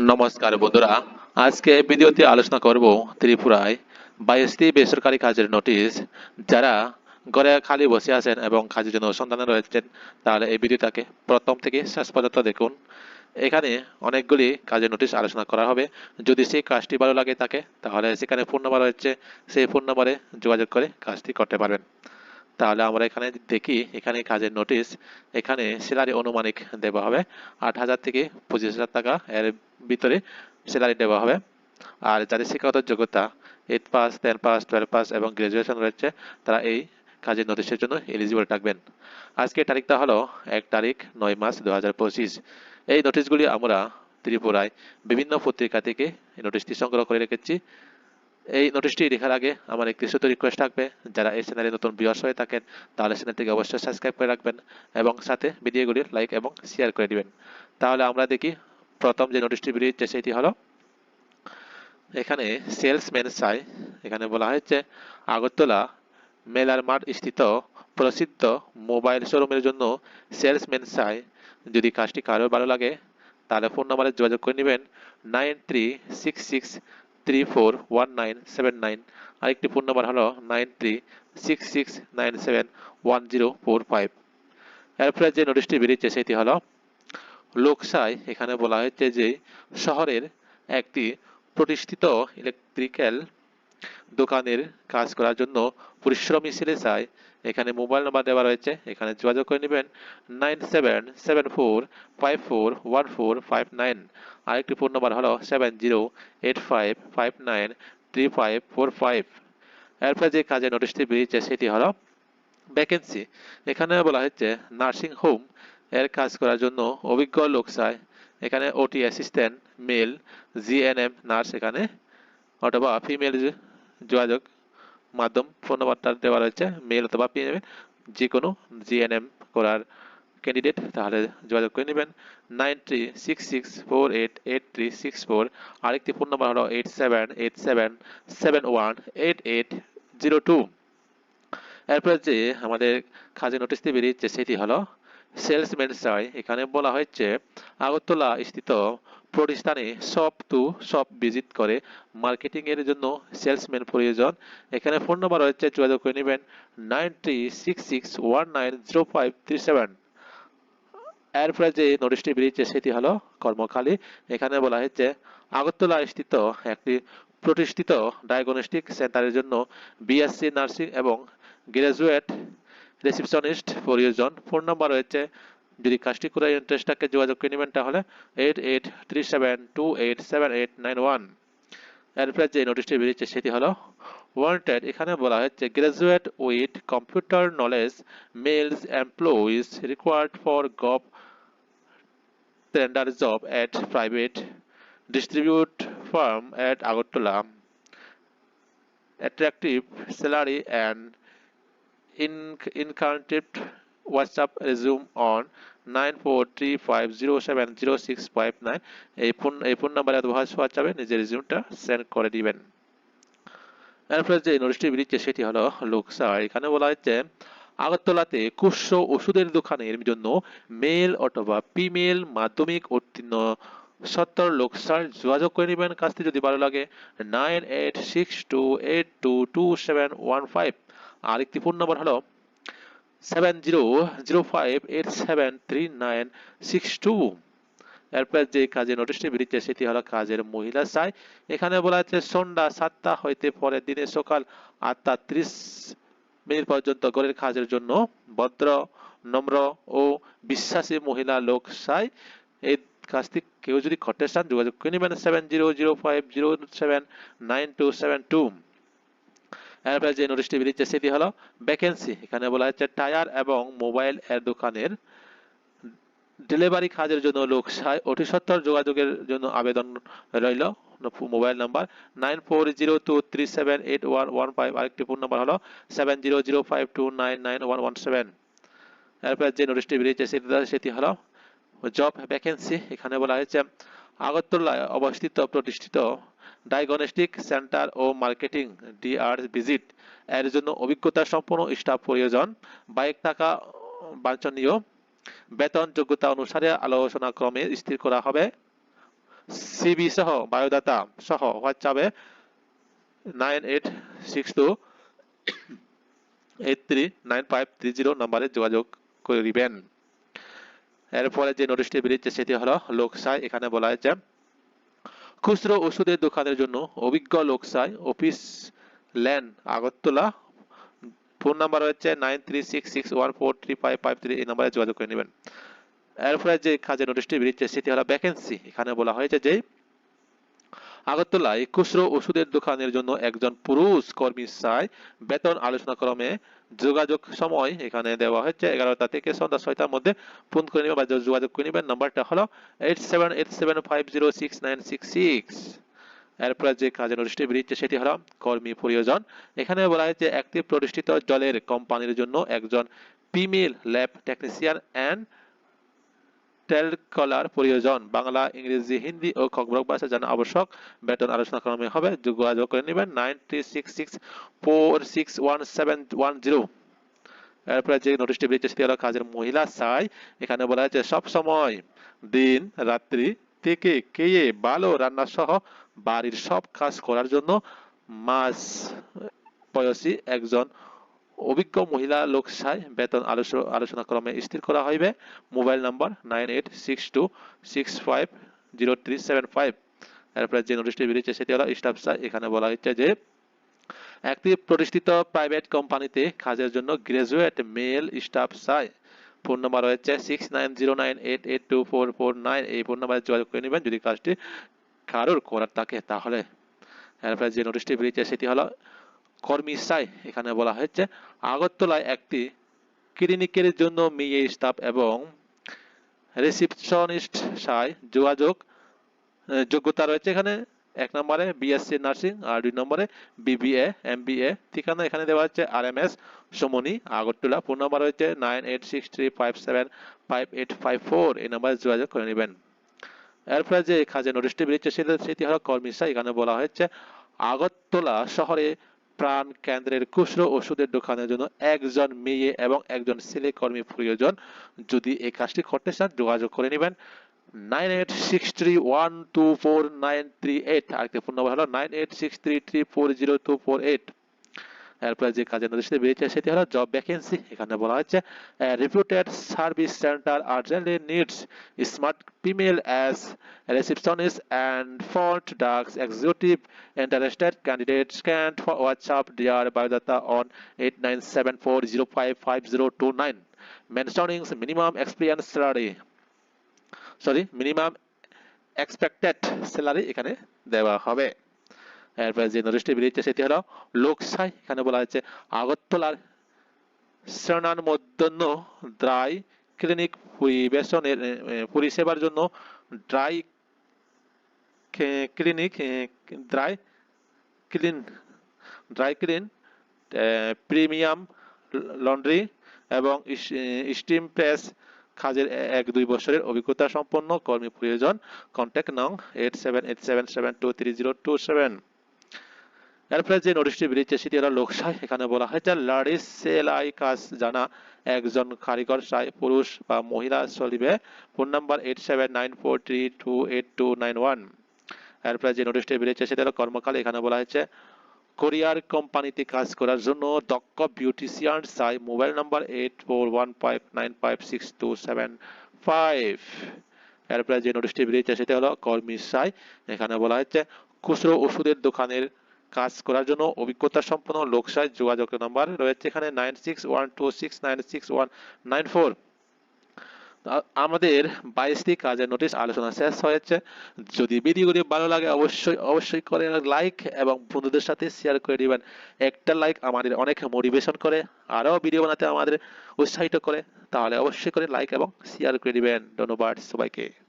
নমস্কার বন্ধুরা। আজকে ভিডিওতে আলোচনা করব ত্রিপুরায় বাইশটি বেসরকারি কাজের নোটিশ যারা ঘরে খালি বসে আছেন এবং কাজের জন্য সন্ধানে রয়েছেন, তাহলে এই ভিডিওটাকে প্রথম থেকে শেষ পর্যন্ত দেখুন। এখানে অনেকগুলি কাজের নোটিশ আলোচনা করা হবে। যদি সেই কাজটি ভালো লাগে থাকে তাহলে সেখানে ফোন নাম্বার রয়েছে। সেই ফোন নাম্বারে যোগাযোগ করে কাজটি করতে পারবেন। তাহলে আমরা এখানে দেখি, এখানে কাজের নোটিশ এখানে স্যালারি অনুমানিক দেওয়া হবে। আট হাজার থেকে পঁচিশ হাজার টাকা এর ভিতরে স্যালারি দেওয়া হবে। আর যাদের শিক্ষাগত যোগ্যতা eight pass ten pass twelve pass এবং গ্রাজুয়েশন রয়েছে, তারা এই কাজের নোটিশের জন্য এলিজিবল থাকবেন। আজকের তারিখটা হলো এক তারিখ, নয় মাস দু হাজার পঁচিশ। এই নোটিশগুলি আমরা ত্রিপুরায় বিভিন্ন পত্রিকা থেকে এই নোটিশটি সংগ্রহ করে রেখেছি। এই নোটিশটি লেখার আগে আমার একটি ছোট রিকোয়েস্ট থাকবে। যারা এই চ্যানেলে নতুন ভিউয়ার্স হয়ে থাকেন, তাহলে চ্যানেলটিকে অবশ্যই সাবস্ক্রাইব করে রাখবেন এবং সাথে ভিডিওগুলি লাইক এবং শেয়ার করে দিবেন। তাহলে আমরা দেখি প্রথম যে নোটিশটি বেরিয়েছে সেটি হলো, এখানে সেলসম্যান চাই এখানে বলা হয়েছে, আগরতলা মেলার মাঠ স্থিত প্রসিদ্ধ মোবাইল শোরুমের জন্য সেলসম্যান চাই যদি কাজটি কারও ভালো লাগে, তাহলে ফোন নাম্বারে যোগাযোগ করে নেবেন nine three six six three four one nine seven nine আরেকটি ফোন নাম্বার হলো nine three six six nine seven one zero four five এরপরে যে নোটিশটি বেরিয়েছে সেটি হলো লোকসায় এখানে বলা হয়েছে যে শহরের একটি প্রতিষ্ঠিত ইলেকট্রিক্যাল দোকানের কাজ করার জন্য পরিশ্রমী ছেলে চাই এখানে মোবাইল নাম্বার দেওয়া রয়েছে। এখানে যোগাযোগ করে নেবেন nine seven seven four five four one four five nine. আরেকটি ফোন নাম্বার হলো seven zero eight five five nine three five four five. এরপরে যে কাজের নোটিশটি বেরিয়েছে সেটি হলো ভ্যাকেন্সি এখানে বলা হচ্ছে নার্সিং হোম এর কাজ করার জন্য অভিজ্ঞ লোক চাই। এখানে OT assistant male GNM nurse এখানে, অথবা ফিমেল যোগাযোগ মাধ্যম ফোন নাম্বারটা দেওয়া রয়েছে মেল অথবা ফিমেল যে কোনো জিএনএম করার ক্যান্ডিডেট তাহলে যোগাযোগ করে নেবেন। Nine three six six four eight eight three six four আরেকটি ফোন নাম্বার হলো eight seven eight seven seven one eight eight zero two এরপর যে আমাদের কাজে নোটিশটি বেরিয়েছে, সেটি হলো সেলসম্যান চাই এখানে বলা হয়েছে, আগরতলা স্থিত প্রতিষ্ঠানে সব টু সব ভিজিট করে মার্কেটিং এর জন্য সেলসম্যান প্রয়োজন। এখানে ফোন নাম্বার রয়েছে, যোগাযোগ করে নেবেন nine three six six one nine zero five three seven. এরপরে যে নোটিশটি বেরিয়েছে সেটি হলো কর্মখালী। এখানে বলা হয়েছে আগরতলা স্থিত একটি প্রতিষ্ঠিত ডায়াগনস্টিক সেন্টারের জন্য বিএসসি নার্সিং এবং গ্রাজুয়েট রিসিপশনিস্ট প্রয়োজন। ফোন নাম্বার রয়েছে যদি কাজটি করে ইন্টারেস্ট থাকে যোগাযোগ করে নেবেন, তাহলে eight eight three seven two eight seven eight nine one এরপরে যে নোটিশটি বেরিয়েছে, সেটি হলো ওয়ান্টেড এখানে বলা হচ্ছে graduate with computer knowledge males employees required for gov tender job at private distribute firm at Agartala attractive salary and in- WhatsApp resume on 9435070659 এই phone এই ফোন নাম্বারে হোয়াটসঅ্যাপে নিজের সেন্ড করে দিবেন। এরপরে যে নোটিশটি বেরিয়েছে, সেটি হলো লোকসার এখানে বলা হচ্ছে আগরতলাতে ওষুধের দোকানের জন্য মেল অথবা ফিমেল মাধ্যমিক উত্তীর্ণ সত্তর লোকসার যোগাযোগ করে নেবেন। কাজটি যদি ভালো লাগে nine eight six two eight two two seven one five আরেকটি ফোন নম্বর হলো সেভেন এরপর যে কাজের নোটিশটি বেরিয়েছে, সেটি হলো কাজের মহিলা এখানে বলা সন্ধ্যা সাতটা হইতে দিনে সকাল আটটা ত্রিশ মিনিট পর্যন্ত কাজের জন্য ভদ্র, নম্র ও বিশ্বাসী মহিলা লোক চাই এই কাজটি কেউ যদি করতে যোগাযোগ করে নেবেন seven zero zero five zero seven nine two seven two এরপরে যে নোটিশটি বেরিয়েছে সেটি হলো ভ্যাকেন্সি এখানে বলা হচ্ছে টায়ার এবং মোবাইল এর দোকানের ডেলিভারি কাজের জন্য লোক অতি সত্তর যোগাযোগের জন্য আবেদন রইল। Mobile number nine four zero two three seven eight one one five আরেকটি ফোন নাম্বার হলো seven zero zero five two nine nine one one seven এরপর যে নোটিশটি বেরিয়েছে সেটি সেটি হলো জব ভ্যাকেন্সি এখানে বলা হয়েছে আগরতলায় অবস্থিত প্রতিষ্ঠিত ডায়াগনস্টিক সেন্টার ও মার্কেটিং ডিআর ভিজিট এর জন্য অভিজ্ঞতা সম্পন্ন স্টাফ প্রয়োজন। বাইক টাকা বাঞ্ছনীয়। বেতন যোগ্যতা অনুসারে আলোচনা ক্রমে স্থির করা হবে। সিবি সহ বায়োডাটা সহ হোয়াটসঅ্যাপে nine eight six two eight three nine five three zero নাম্বারে যোগাযোগ করিবেন। এরপরে যে নোটিশটি বেরিয়েছে সেটি হলো লোকসায় এখানে বলা হয়েছে। খুচরো ওষুধের দোকানের জন্য অভিজ্ঞ লোকসায় office land Agartala. Phone number হচ্ছে nine three six six one four three five five three. এই নাম্বারে যোগাযোগ করে নেবেন। এরপরে যে কাজের নোটিশটি বেরিয়েছে, সেটি হলো ভ্যাকেন্সি এখানে বলা হয়েছে যে, আগরতলায় খুচরো ওষুধের দোকানের জন্য একজন পুরুষ কর্মী চায় বেতন আলোচনা ক্রমে যোগাযোগ সময় এখানে দেওয়া হচ্ছে এগারোটা থেকে সন্ধ্যা ছয়টার মধ্যে ফোন করে নেবেন বা যোগাযোগ করে নেবেন নাম্বারটা হলো eight seven eight seven five zero six nine six six. এরপরে যে কাজের অনুষ্ঠিত বেরিয়েছে সেটি হলো কর্মী প্রয়োজন। এখানে বলা হয়েছে, একটি প্রতিষ্ঠিত জলের কোম্পানির জন্য একজন female lab technician and telecaller প্রয়োজন। বাংলা, ইংরেজি, হিন্দি ও খবরক ভাষা জানা আবশ্যক। বেতন আলোচনা ক্রমে হবে। যোগাযোগ করে নেবেন nine three six six four six one seven one zero. এরপরে যে নোটিশটি বেরিয়েছে সেটি হলো কাজের মহিলা চাই এখানে বলা হয়েছে, সব সময়, দিন, রাত্রি, থেকে কেয়ে ভালো রান্না সহ বাড়ির সব কাজ করার জন্য মাস বয়সী একজন অভিজ্ঞ মহিলা লোক চাই বেতন আলোচনা ক্রমে স্থির করা হইবে। Mobile number nine eight six two six five zero three seven five. এরপরে যে নোটিশটি বেরিয়েছে সেটি হলো স্টাফ চাই এখানে বলা হচ্ছে যে, একটি প্রতিষ্ঠিত প্রাইভেট কোম্পানিতে কাজের জন্য গ্রাজুয়েট মেল স্টাফ চাই ফোন নাম্বার রয়েছে six nine zero nine eight eight two four four nine এই ফোন নাম্বারে যোগাযোগ করে নেবেন যদি কাজটি কারোর করার থাকে তাহলে। এরপরে যে নোটিশটি বেরিয়েছে সেটি হলো কর্মী চাই এখানে বলা হয়েছে, আগরতলায় একটি ক্লিনিকের জন্য মেয়ে স্টাফ এবং রিসিপশনিস্ট চাই যোগাযোগ যোগ্যতা রয়েছে এখানে। এক নম্বরে বিএসসি নার্সিং আর দুই নম্বরে বিবিএ, এমবিএ। ঠিকানা এখানে দেওয়া হচ্ছে আর এম এস সমনি, আগরতলা। ফোন নাম্বার রয়েছে nine eight six three five seven five eight five four. এই নাম্বারে যোগাযোগ করে নেবেন। এরপরে যে কাজে নোটিশটি বেরিয়েছে, সেটা সেটি হলো কর্মীসা এখানে বলা হয়েছে, আগরতলা শহরে প্রাণ কেন্দ্রের খুচরো ওষুধের দোকানের জন্য একজন মেয়ে এবং একজন ছেলে কর্মী প্রয়োজন। যদি এই কাজটি করতে চান, যোগাযোগ করে নেবেন। Nine eight six three one two four nine three eight. আরেকটি ফোন নম্বর হলো nine eight six three three four zero two four eight. এরপরে যে কাজের নির্দেশ বেরিয়েছে সেটি হলো জব ভ্যাকেন্সি এখানে বলা হচ্ছে reputed service centre urgently needs smart female as receptionist and front ducks executive interested candidate can WhatsApp their biodata on eight nine seven four zero five five zero two nine mentioning minimum experience salary sorry minimum expected salary এখানে দেওয়া হবে। এরপরে যে নোটিশটি বেরিয়েছে সেটি হলো লোকসাই। এখানে বলা হয়েছে আগরতলার শ্রেণান মধ্যাহ্ন ড্রাই ক্লিনিক পরিবেশনের পরিষেবার জন্য dry cleaning dry clean dry clean premium laundry এবং স্টিম প্রেস কাজের এক দুই বছরের অভিজ্ঞতা সম্পন্ন কর্মী প্রয়োজন। কন্ট্যাক্ট নং eight seven eight seven seven two three zero two seven এরপরে যে নোটিশটি বেরিয়েছে সেটি হলো লোকসাই। এখানে বলা হয়েছে লারিস সেলাই কাজ জানা একজন কারিগর সাই পুরুষ বা মহিলা চলিবে। Phone number eight seven nine four three two eight two nine one এরপরে যে নোটিশটি বেরিয়েছে সেটা হলো কর্মকাল। এখানে বলা হয়েছে, কোরিয়ার কোম্পানিতে কাজ করার জন্য দক্ষ বিউটিশিয়ান চাই mobile number eight four one five nine five six two seven five এরপরে যে নোটিশটি বেরিয়েছে সেটা হলো কর্মী সাই। এখানে বলা হয়েছে, খুচরো ওষুধের দোকানের কাজ করার জন্য অভিজ্ঞতা সম্পন্ন লোকসায় যোগাযোগ নাম্বার রয়েছে এখানে নাইন আমাদের বাইশটি কাজের নোটিশ আলোচনা শেষ হয়েছে। যদি ভিডিওগুলি ভালো লাগে অবশ্যই অবশ্যই করে লাইক এবং বন্ধুদের সাথে শেয়ার করে দিবেন। একটা লাইক আমাদের অনেক মোটিভেশন করে, আরও ভিডিও বানাতে আমাদের উৎসাহিত করে। তাহলে অবশ্যই করে লাইক এবং শেয়ার করে দিবেন। ধন্যবাদ সবাইকে।